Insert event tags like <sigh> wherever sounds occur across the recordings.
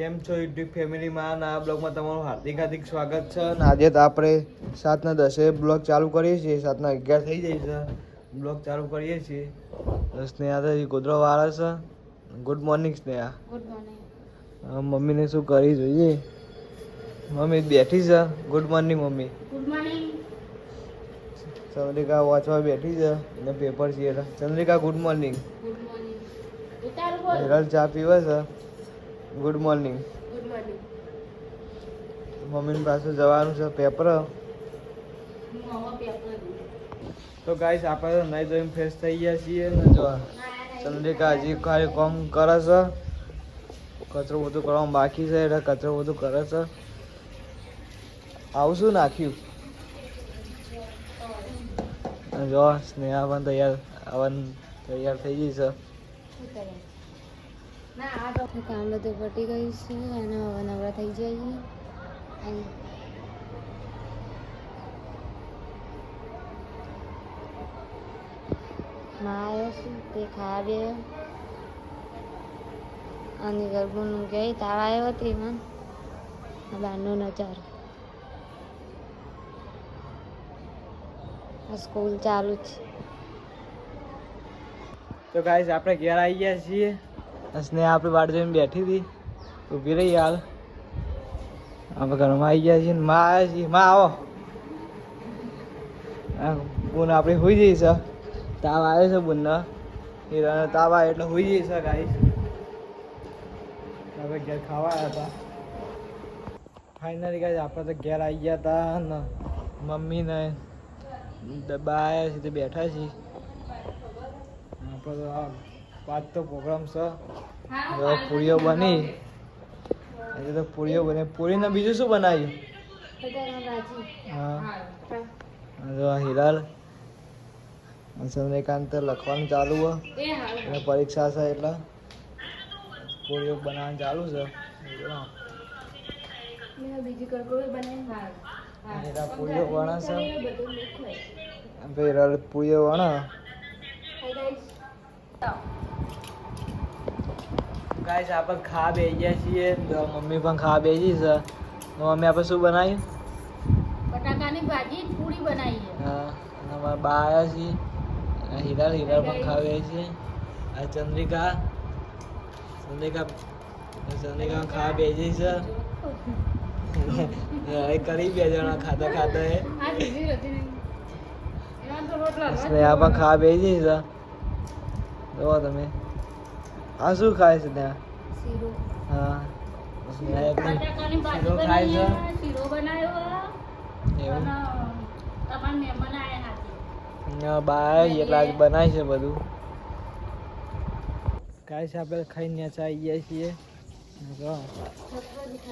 કેમ છો યુટ્યુબ ફેમિલીમાં? આ બ્લોગમાં તમારું હાર્દિક હાર્દિક સ્વાગત છે. અને આજે તો આપણે સાતના દસે બ્લોગ ચાલુ કરીએ છીએ. સાતના અગિયાર થઈ જાય છે. બ્લોગ ચાલુ કરીએ છીએ. સ્નેહા તો ગોદરો વાળે છે. Good morning Sneha. Good morning મમ્મીને શું કરી જોઈએ? મમ્મી બેઠી છે. ગુડ મોર્નિંગ મમ્મી. ગુડ મોર્નિંગ ચંદ્રિકા વાંચવા બેઠી છે. અને પેપર છે. ચંદ્રિકા ગુડ મોર્નિંગ હિરલ ચા પીવે છે. ગુડ મોર્નિંગ ગુડ મોર્નિંગ મમ્મીની પાસે જવાનું છે પેપર તો ગાઈસ આપણે તો નહીં ધોઈને ફ્રેશ થઈ ગયા છીએ ને જો ચંદ્રિકા હજી ખાલી કોમ કરે છે. કચરો બધું કરવાનું બાકી છે એટલે કચરો બધું કરે છે. આવું શું નાખ્યું. જો સ્નેહા પણ તૈયાર આવવાનું તૈયાર થઈ ગઈ છે. કામ બધું પટી ગયું છે અને હવે નવરા થઈ જાય અને માં તે ખાવે અને ગરબુનું ગઈ તાવ આવ્યો હતી મન? બહારનો નજારો. સ્કૂલ ચાલુ છે. તો ગાઈસ, આપણે ઘેર આવી ગયા છીએ. સ્નેહા આપણી વાટ જોઈને બેઠી હતી. ઊભી રહી હાલ. આપણે ઘરમાં આવી ગયા છીએ માં આવ્યા છીએ માં આવો. બુન આપણી હોઈ જઈ છે. તાવ આવે છે બુનને. હીરાનો તાવ આવે એટલે હોઈ જઈ છે ગાઈસ આપણે ઘેર ખાવા આવ્યા હતા. ફાઇનલી ગાઈસ આપણે તો ઘેર આવી ગયા હતા ને મમ્મીને ડબ્બા આવ્યા છે, તે બેઠા છીએ. આપણે તો પાંચ તો પ્રોગ્રામ છે. પૂરીઓ બની. એટલે તો પૂરીઓ બની. પૂરીને બીજું શું બનાવ્યું? હા. જો આ હિરાલ ચંદ્રકાંત લખવાનું ચાલુ હોય અને પરીક્ષા છે એટલે પૂરીઓ બનાવવાનું ચાલુ છે. પૂરીઓ વણા છે. પૂરીઓ વણે. ગાઈસ આપણે ખા બે ગયા છીએ. મમ્મી પણ ખા બેસી છે. મમ્મી આપણે શું બનાવ્યું બટાકાની ભાજી પૂરી બનાવી હા અને અમારા બા આવ્યા છીએ. હિરાલ હિરાલ પણ ખા બે છે આ ચંદ્રિકા ચંદ્રિકા ચંદ્રિકા ખા બેસી છે. <laughs> એ કરી બે જણા ખાતા ખાતા એ. આ બીજી હતી નહીં. એમાં તો રોટલો હતો. સ્નેહા પણ ખા બેસી છે. જુઓ તમે. આ શું ખાય છે ત્યાં? હા. શીરો ખાય છે. શીરો બનાવ્યો એવું? તમારા મહેમાન આયા. ના એટલે આજ બનાય છે બધું. છે આપણે ખાઈને ન્યાચા આવી ગયા છીએ. જો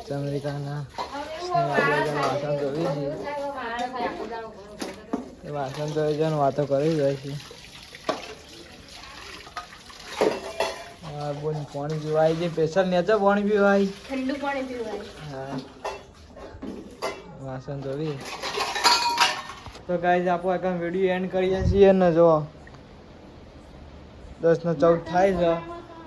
ચંદ્રિકાના વાસણ ધોવી છીએ વાસણ ધોઈ છે. ને વાતો કરી જાય છે. હા બોલ પાણી પીવાય જે સ્પેશિયલ નેચા પાણી પીવાય? ઠંડુ પાણી પીવાય. હા. વાસણ ધોવી. તો ગાઈઝ આપો એક વીડિયો એન્ડ કરીએ છીએ ને જો. દસ ને ચૌદ થાય છે.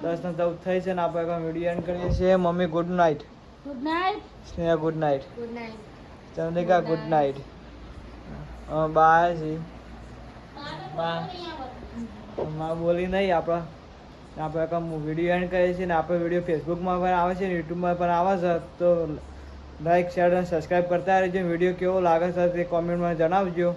દસ ને ચૌદ થઈ છે ને આપણે એક વીડિયો એન્ડ કરીએ છીએ. Mummy good night good night Sneha good night good night Chandrika good night bye છીએ બા માં બોલી નહીં આપણા. આપણે એક વીડિયો એન્ડ કરીએ છીએ ને આપણે વીડિયો ફેસબુકમાં પણ આવે છે ને યુટ્યુબમાં પણ આવે છે, તો લાઈક શેર અને સબસ્ક્રાઈબ કરતા રહેજો. વીડિયો કેવો લાગે છે તે કોમેન્ટમાં જણાવજો.